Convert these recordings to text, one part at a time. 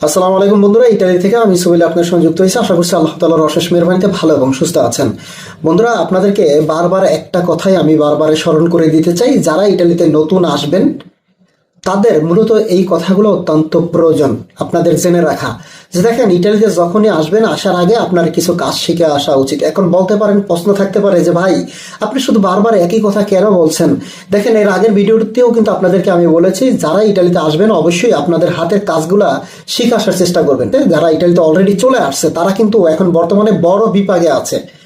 আসসালামু আলাইকুম বন্ধুরা ইটালি থেকে আমি সুবিল আপনার সঙ্গে যুক্ত হয়েছি। আশা করছি আল্লাহ তালার অশেষ মেহরবানিতে ভালো এবং সুস্থ আছেন। বন্ধুরা, আপনাদেরকে বারবার একটা কথাই আমি বারবার স্মরণ করে দিতে চাই। যারা ইটালিতে নতুন আসবেন তাদের মূলত এই কথাগুলো অত্যন্ত প্রয়োজন আপনাদের জেনে রাখা। যে দেখেন, ইটালিতে যখনই আসবেন, আসার আগে আপনার কিছু কাজ শিখে আসা উচিত। এখন বলতে পারেন, প্রশ্ন থাকতে পারে যে, ভাই, আপনি শুধু বারবার একই কথা কেন বলছেন? দেখেন, এর আগের ভিডিওতেও কিন্তু আপনাদেরকে আমি বলেছি, যারা ইটালিতে আসবেন, অবশ্যই আপনাদের হাতের কাজগুলা শিখে আসার চেষ্টা করবেন। যারা ইটালিতে অলরেডি চলে আসছে, তারা কিন্তু এখন বর্তমানে বড় বিপাকে আছে।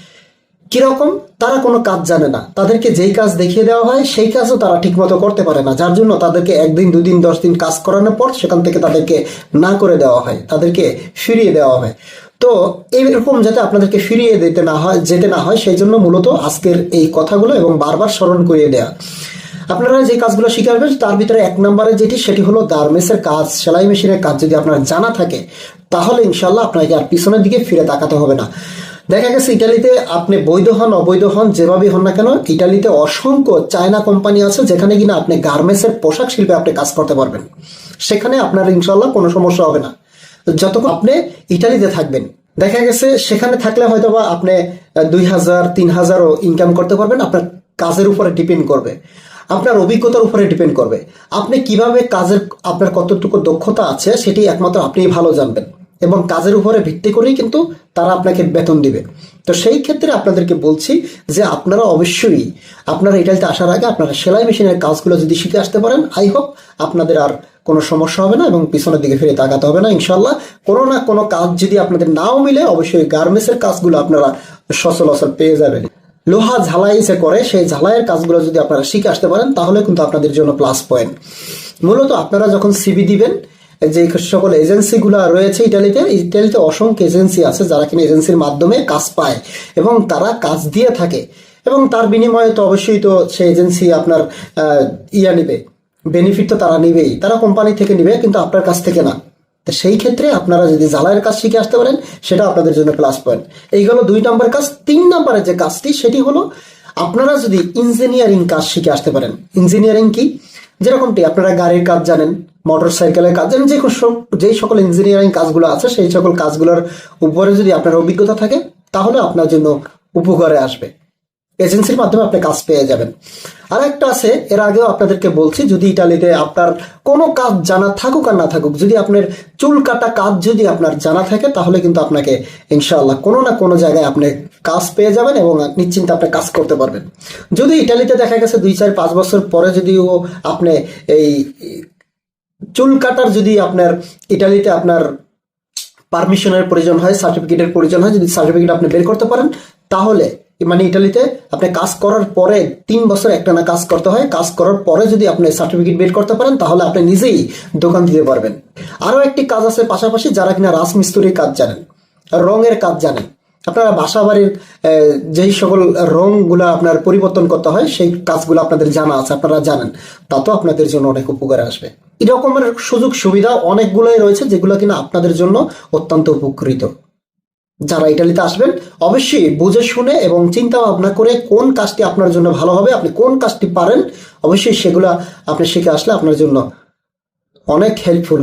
কীরকম? তারা কোনো কাজ জানে না। তাদেরকে যেই কাজ দেখিয়ে দেওয়া হয়, সেই কাজও তারা ঠিকমতো করতে পারে না। যার জন্য তাদেরকে একদিন, দুদিন, দশ দিন কাজ করানোর পর সেখান থেকে তাদেরকে না করে দেওয়া হয়, তাদেরকে ফিরিয়ে দেওয়া হয়। তো এইরকম যাতে আপনাদেরকে ফিরিয়ে দিতে না হয়, যেতে না হয়, সেই জন্য মূলত আজকের এই কথাগুলো এবং বারবার স্মরণ করিয়ে দেওয়া আপনারা যে কাজগুলো শিখে তার ভিতরে এক নম্বরে যেটি, সেটি হলো গার্মেন্টসের কাজ, সেলাই মেশিনের কাজ যদি আপনার জানা থাকে, তাহলে ইনশাল্লাহ আপনাকে আর পিছনের দিকে ফিরে তাকাতে হবে না। দেখা গেছে ইটালিতে আপনি বৈধ হন, অবৈধ হন যেভাবে হন না কেন, ইটালিতে অসংখ্য চায়না কোম্পানি আছে যেখানে কিনা আপনি গার্মেন্টসের পোশাক শিল্পে আপনি কাজ করতে পারবেন। সেখানে আপনার ইনশাল্লাহ কোনো সমস্যা হবে না। যতক্ষণ আপনি ইটালিতে থাকবেন, দেখা গেছে সেখানে থাকলে হয়তো বা আপনি দুই হাজার, তিন হাজারও ইনকাম করতে পারবেন, আপনার কাজের উপরে ডিপেন্ড করবে। আপনার অভিজ্ঞতার উপরে ডিপেন্ড করবে। আপনি কীভাবে কাজের, আপনার কতটুকু দক্ষতা আছে সেটি একমাত্র আপনিই ভালো জানবেন। এবং কাজের উপরে ভিত্তি করেই কিন্তু তারা আপনাকে বেতন দিবে। তো সেই ক্ষেত্রে আপনাদেরকে বলছি যে আপনারা অবশ্যই আপনারা ইটালিতে আসার আগে আপনারা সেলাই মেশিনের কাজগুলো যদি শিখে আসতে পারেন, আই হোপ আপনাদের আর কোনো সমস্যা হবে না এবং পিছনের দিকে ফিরে তাকাতে হবে না ইনশাল্লাহ কোনো না কোনো কাজ যদি আপনাদের নাও মিলে, অবশ্যই গার্মেন্টসের কাজগুলো আপনারা সচলাচল পেয়ে যাবেন। লোহা ঝালাই সে করে, সেই ঝালাইয়ের কাজগুলো যদি আপনারা শিখে আসতে পারেন, তাহলে কিন্তু আপনাদের জন্য প্লাস পয়েন্ট মূলত আপনারা যখন সিবি দিবেন যে সকল এজেন্সিগুলো রয়েছে ইটালিতে ইটালিতে অসংখ্য এজেন্সি আছে যারা কিনা এজেন্সির মাধ্যমে কাজ পায় এবং তারা কাজ দিয়ে থাকে। এবং তার বিনিময়ে তো অবশ্যই তো সেই এজেন্সি আপনার ইয়া নেবে বেনিফিট তো তারা নেবেই। তারা কোম্পানি থেকে নেবে, কিন্তু আপনার কাছ থেকে না। তো সেই ক্ষেত্রে আপনারা যদি জ্বালাইয়ের কাজ শিখে আসতে পারেন, সেটা আপনাদের জন্য প্লাস পয়েন্ট এই হলো দুই নম্বর কাজ। তিন নম্বরের যে কাজটি, সেটি হলো আপনারা যদি ইঞ্জিনিয়ারিং কাজ শিখে আসতে পারেন। ইঞ্জিনিয়ারিং কি? যেরকমটি আপনারা গাড়ির কাজ জানেন মোটর সাইকেলের কাজ জানেন যে সব- যেই সকল ইঞ্জিনিয়ারিং কাজগুলো আছে, সেই সকল কাজগুলোর উপরে যদি আপনার অভিজ্ঞতা থাকে, তাহলে আপনার জন্য উপকারে আসবে। এজেন্সির মাধ্যমে আপনি কাজ পেয়ে যাবেন। আর একটা আছে, এর আগেও আপনাদেরকে বলছি, যদি ইটালিতে আপনার কোনো কাজ জানা থাকুক আর না থাকুক, যদি আপনার চুল কাটা কাজ যদি আপনার জানা থাকে, তাহলে কিন্তু আপনাকে ইনশাআল্লাহ কোনো না কোনো জায়গায় আপনি কাজ পেয়ে যাবেন এবং নিশ্চিন্তে আপনি কাজ করতে পারবেন। যদি ইটালিতে দেখা গেছে দুই চার পাঁচ বছর পরে যদিও আপনি এই চুল কাটার যদি আপনার ইটালিতে আপনার পারমিশনের প্রয়োজন হয় সার্টিফিকেটের প্রয়োজন হয়, যদি সার্টিফিকেট আপনি বের করতে পারেন, তাহলে মানে ইটালিতে আপনি কাজ করার পরে তিন বছর একটা না কাজ করতে হয়। কাজ করার পরে যদি আপনি সার্টিফিকেট বের করতে পারেন, তাহলে আপনি নিজেই দোকান দিতে পারবেন। আরও একটি কাজ আছে পাশাপাশি, যারা কিনা রাজমিস্ত্রির কাজ জানেন, রঙের কাজ জানেন। আপনারা বাসা বাড়ির যেই সকল রংগুলো আপনার পরিবর্তন করতে হয়, সেই কাজগুলো আপনাদের জানা আছে, আপনারা জানেন। তা তো আপনাদের জন্য অনেক উপকারে আসবে। এরকমের সুযোগ সুবিধা অনেকগুলোই রয়েছে, যেগুলো কিনা আপনাদের জন্য অত্যন্ত উপকৃত। যারা ইটালিতে আসবেন, অবশ্যই বুঝে শুনে এবং চিন্তা ভাবনা করে কোন কাজটি আপনার জন্য ভালো হবে, আপনি কোন কাজটি পারেন, অবশ্যই সেগুলা আপনি শিখে আসলে আপনার জন্য অনেক হেল্পফুল